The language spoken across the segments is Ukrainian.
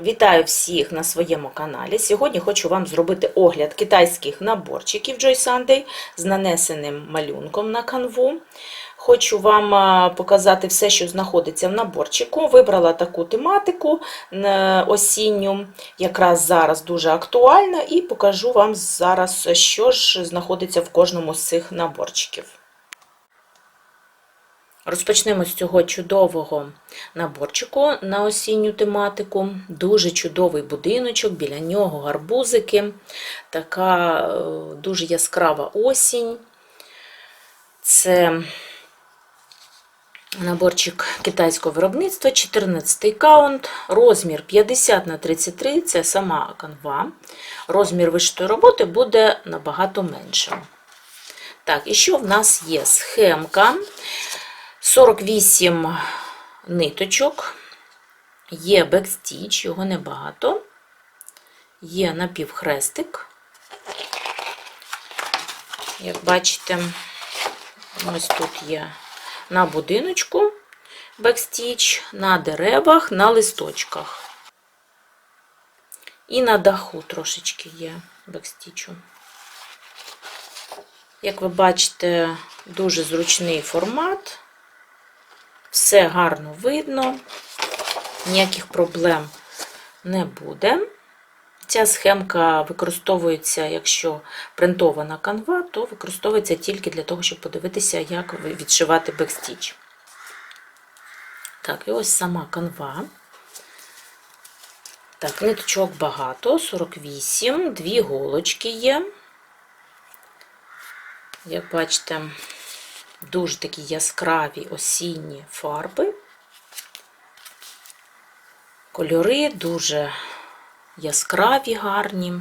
Вітаю всіх на своєму каналі. Сьогодні хочу вам зробити огляд китайських наборчиків Joy Sunday з нанесеним малюнком на канву. Хочу вам показати все, що знаходиться в наборчику. Вибрала таку тематику е, осінню, якраз зараз дуже актуальна, і покажу вам зараз, що ж знаходиться в кожному з цих наборчиків. Розпочнемо з цього чудового наборчику на осінню тематику. Дуже чудовий будиночок, біля нього гарбузики, така е, дуже яскрава осінь. Це наборчик китайського виробництва, 14 каунт, розмір 50 на 33 це сама канва. Розмір вишитої роботи буде набагато меншим. Так, і що в нас є? Схемка. 48 ниточок, є бекстіч, його небагато, є напівхрестик. Як бачите, ось тут є на будиночку бекстіч, на деревах, на листочках. І на даху трошечки є бекстічу. Як ви бачите, дуже зручний формат. Все гарно видно, ніяких проблем не буде. Ця схемка використовується, якщо принтована канва, то використовується тільки для того, щоб подивитися, як відшивати бекстіч. Так, і ось сама канва. Так, ниточок багато, 48, дві голочки є. Як бачите, дуже такі яскраві осінні фарби. Кольори дуже яскраві, гарні.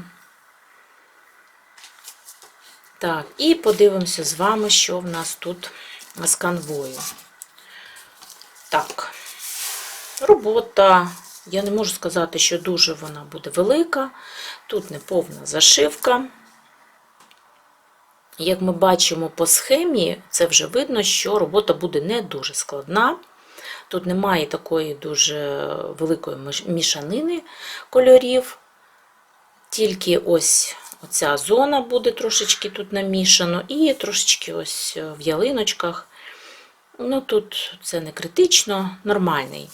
Так, і подивимося з вами, що в нас тут з канвою. Так, робота, я не можу сказати, що дуже вона буде велика. Тут не повна зашивка. Як ми бачимо по схемі, це вже видно, що робота буде не дуже складна. Тут немає такої дуже великої мішанини кольорів. Тільки ось оця зона буде трошечки тут намішано, і трошечки ось в ялиночках. Ну, Тут це не критично, нормальний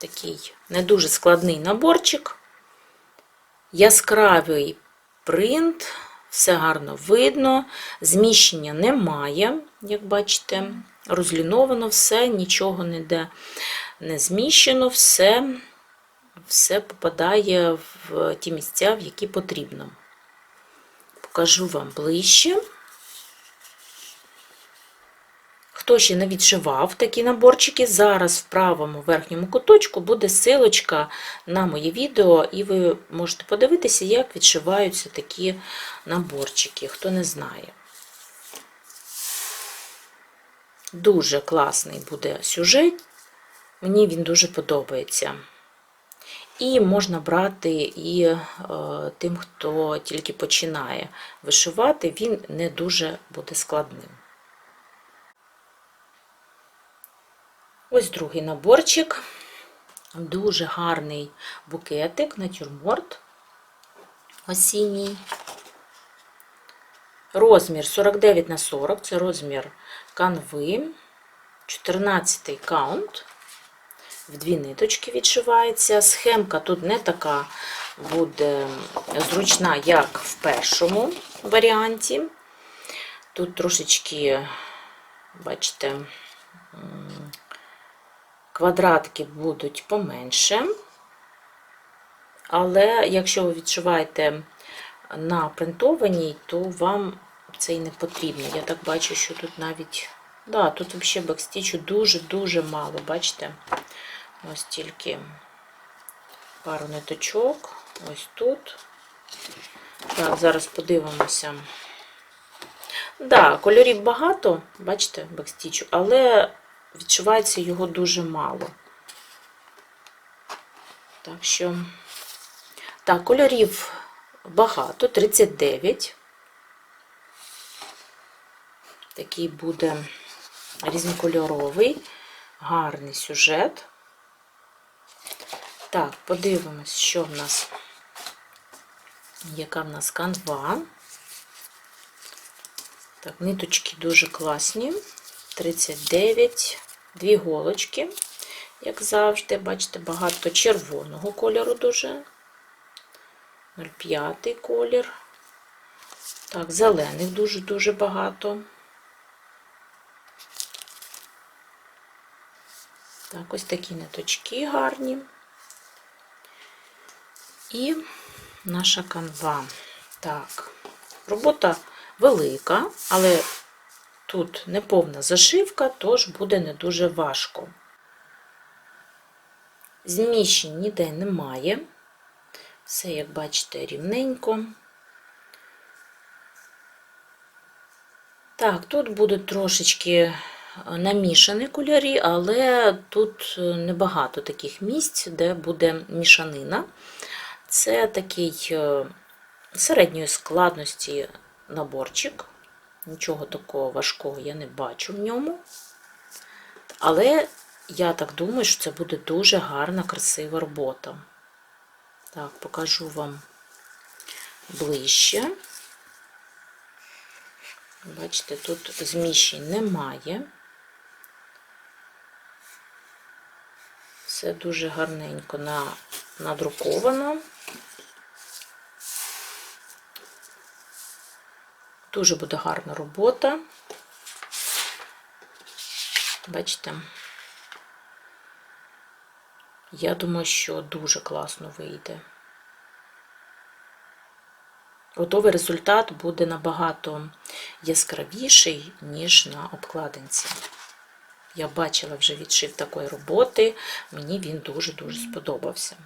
такий не дуже складний наборчик. Яскравий принт. Все гарно видно, зміщення немає, як бачите, розліновано все, нічого ніде не зміщено, все, все попадає в ті місця, в які потрібно. Покажу вам ближче. Хто ще не відшивав такі наборчики, зараз в правому верхньому куточку буде силочка на моє відео, і ви можете подивитися, як відшиваються такі наборчики, хто не знає. Дуже класний буде сюжет, мені він дуже подобається. І можна брати і е, тим, хто тільки починає вишивати, він не дуже буде складним. Ось другий наборчик. Дуже гарний букетик, натюрморт осінній. Розмір 49 на 40, це розмір канви, 14 каунт, в дві ниточки відшивається. Схемка тут не така буде зручна, як в першому варіанті. Тут трошечки, бачите, квадратки будуть поменше. Але якщо ви відшиваєте на принтованій, то вам це і не потрібно. Я так бачу, що тут навіть, да, тут взагалі бекстічу дуже-дуже мало, бачите? Ось тільки пару ниточок, ось тут. Так, зараз подивимося. Да, кольорів багато, бачите, бекстічу, але відчувається його дуже мало. Так що, так, кольорів багато, 39. Такий буде різнокольоровий, гарний сюжет. Так, подивимось, що в нас, яка в нас канва. Так, ниточки дуже класні. 39, дві голочки, як завжди. Бачите, багато червоного кольору дуже. 05 колір. Так, зелених дуже-дуже багато. Так, ось такі ниточки гарні. І наша канва. Так, робота велика, але тут неповна зашивка, тож буде не дуже важко. Зміщень ніде немає. Все, як бачите, рівненько. Так, тут будуть трошечки намішані кольори, але тут небагато таких місць, де буде мішанина. Це такий е, середньої складності наборчик. Нічого такого важкого я не бачу в ньому. Але я так думаю, що це буде дуже гарна, красива робота. Так, покажу вам ближче. Бачите, тут зміщень немає. Все дуже гарненько надруковано. Дуже буде гарна робота. Бачите? Я думаю, що дуже класно вийде. Готовий результат буде набагато яскравіший, ніж на обкладинці. Я бачила вже відшив такої роботи, мені він дуже-дуже сподобався.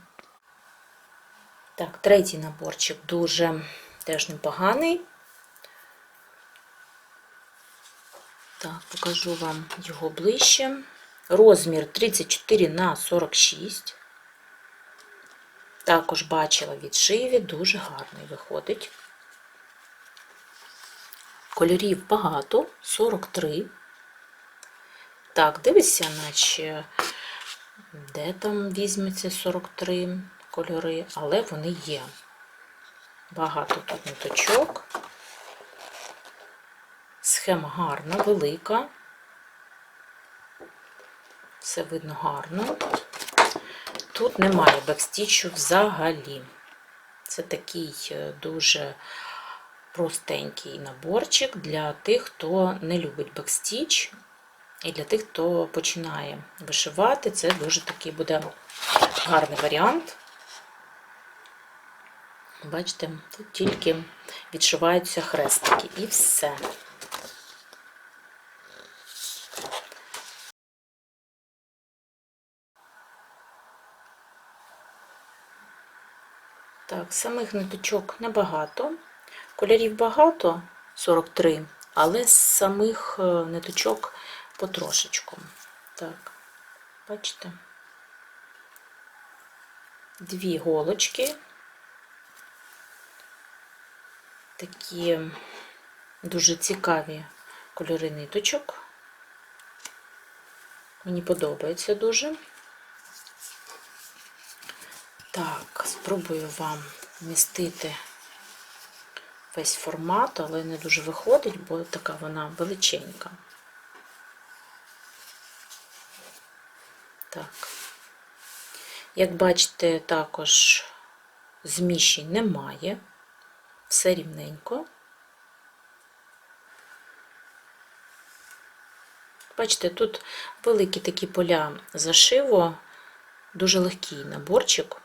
Так, третій наборчик дуже теж непоганий. Так, покажу вам його ближче. Розмір 34 на 46. Також бачила відшиві, дуже гарний виходить. Кольорів багато, 43. Так, дивися, наче де там візьметься 43 кольори, але вони є. Багато тут ниточок. Схема гарна, велика. Все видно гарно. Тут немає бекстічу взагалі. Це такий е, дуже простенький наборчик для тих, хто не любить бекстіч, і для тих, хто починає вишивати, це дуже такий буде гарний варіант. Бачите, тут тільки відшиваються хрестики і все. Так, самих ниточок небагато. Кольорів багато, 43, але самих е, ниточок потрошечку. Так, бачите? Дві голочки. Такі дуже цікаві кольори ниточок. Мені подобається дуже. Так, спробую вам вмістити весь формат, але не дуже виходить, бо така вона величенька. Так. Як бачите, також зміщень немає, все рівненько. Бачите, тут великі такі поля зашиву, дуже легкий наборчик.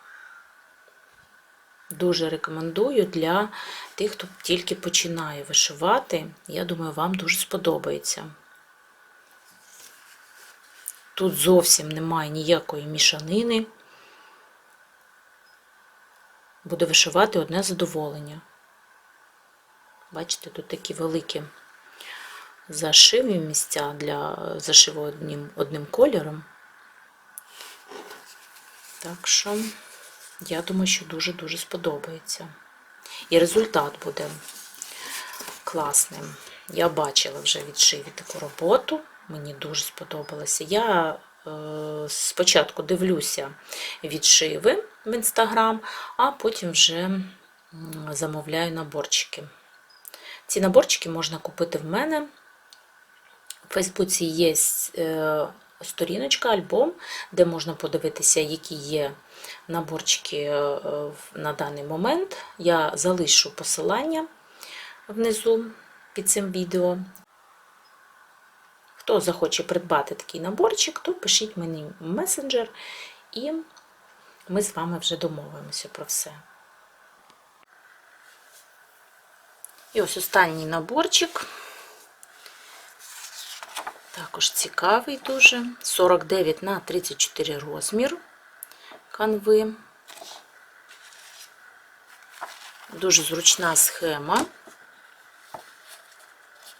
Дуже рекомендую для тих, хто тільки починає вишивати. Я думаю, вам дуже сподобається. Тут зовсім немає ніякої мішанини. Буде вишивати одне задоволення. Бачите, тут такі великі зашиві місця для зашиву одним, одним кольором. Так що. Я думаю, що дуже-дуже сподобається. І результат буде класним. Я бачила вже відшиві таку роботу, мені дуже сподобалося. Я е, спочатку дивлюся відшиви в інстаграм, а потім вже замовляю наборчики. Ці наборчики можна купити в мене. У Фейсбуці є е, сторіночка, альбом, де можна подивитися, які є наборчики е, на даний момент. Я залишу посилання внизу під цим відео. Хто захоче придбати такий наборчик, то пишіть мені месенджер, і ми з вами вже домовимося про все. І ось останній наборчик. Також цікавий дуже. 49 на 34 розмір канви. Дуже зручна схема.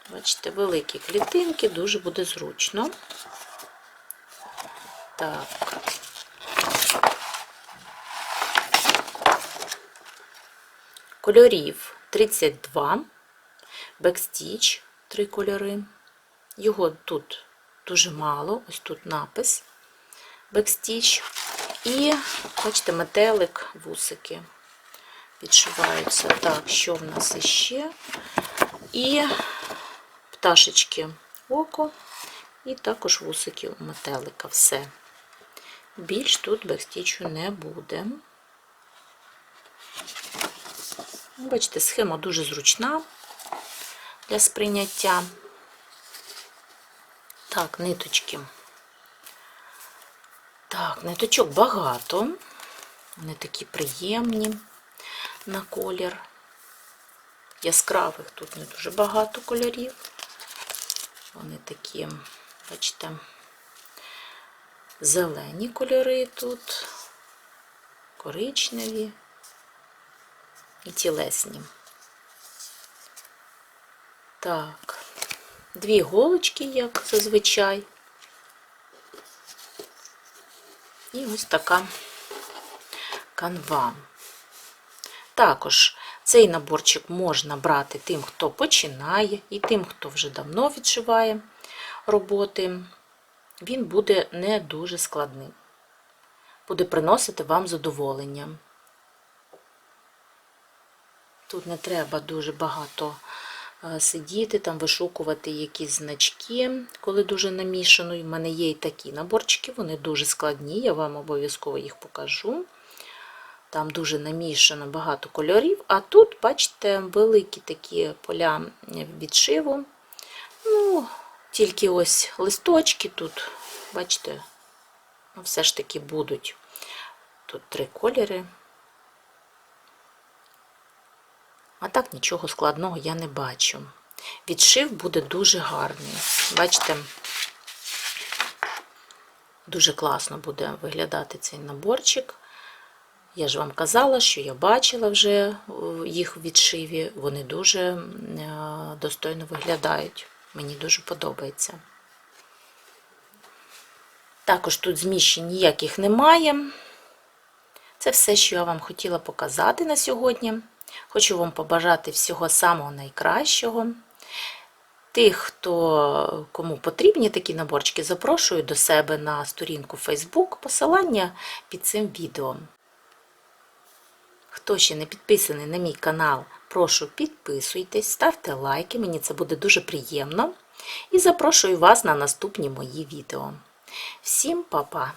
Бачите, великі клітинки, дуже буде зручно. Так. Кольорів 32, бекстіч, три кольори. Його тут дуже мало, ось тут напис бекстіч. І, бачите, метелик, вусики підшиваються. Так, що в нас іще? І пташечки око, і також вусики у метелика. Все. Більш тут бекстічу не буде. Бачите, схема дуже зручна для сприйняття. Так, ниточки. Так, ниточок багато. Вони такі приємні на колір. Яскравих тут не дуже багато кольорів. Вони такі, бачите, зелені кольори тут, коричневі і тілесні. Так, дві голочки, як зазвичай. І ось така канва. Також цей наборчик можна брати тим, хто починає, і тим, хто вже давно відшиває роботи. Він буде не дуже складним. Буде приносити вам задоволення. Тут не треба дуже багато сидіти, там вишукувати якісь значки, коли дуже намішано. І в мене є і такі наборчики, вони дуже складні, я вам обов'язково їх покажу. Там дуже намішано багато кольорів, а тут, бачите, великі такі поля відшиву. Ну, тільки ось листочки тут, бачите, ну, все ж таки будуть. Тут три кольори. А так нічого складного я не бачу. Відшив буде дуже гарний. Бачите, дуже класно буде виглядати цей наборчик. Я ж вам казала, що я бачила вже їх в відшиві, вони дуже е, достойно виглядають. Мені дуже подобається. Також тут зміщень ніяких немає. Це все, що я вам хотіла показати на сьогодні. Хочу вам побажати всього самого найкращого. Тих, хто кому потрібні такі наборчики, запрошую до себе на сторінку Facebook, посилання під цим відео. Хто ще не підписаний на мій канал, прошу підписуйтесь, ставте лайки, мені це буде дуже приємно. І запрошую вас на наступні мої відео. Всім па-па!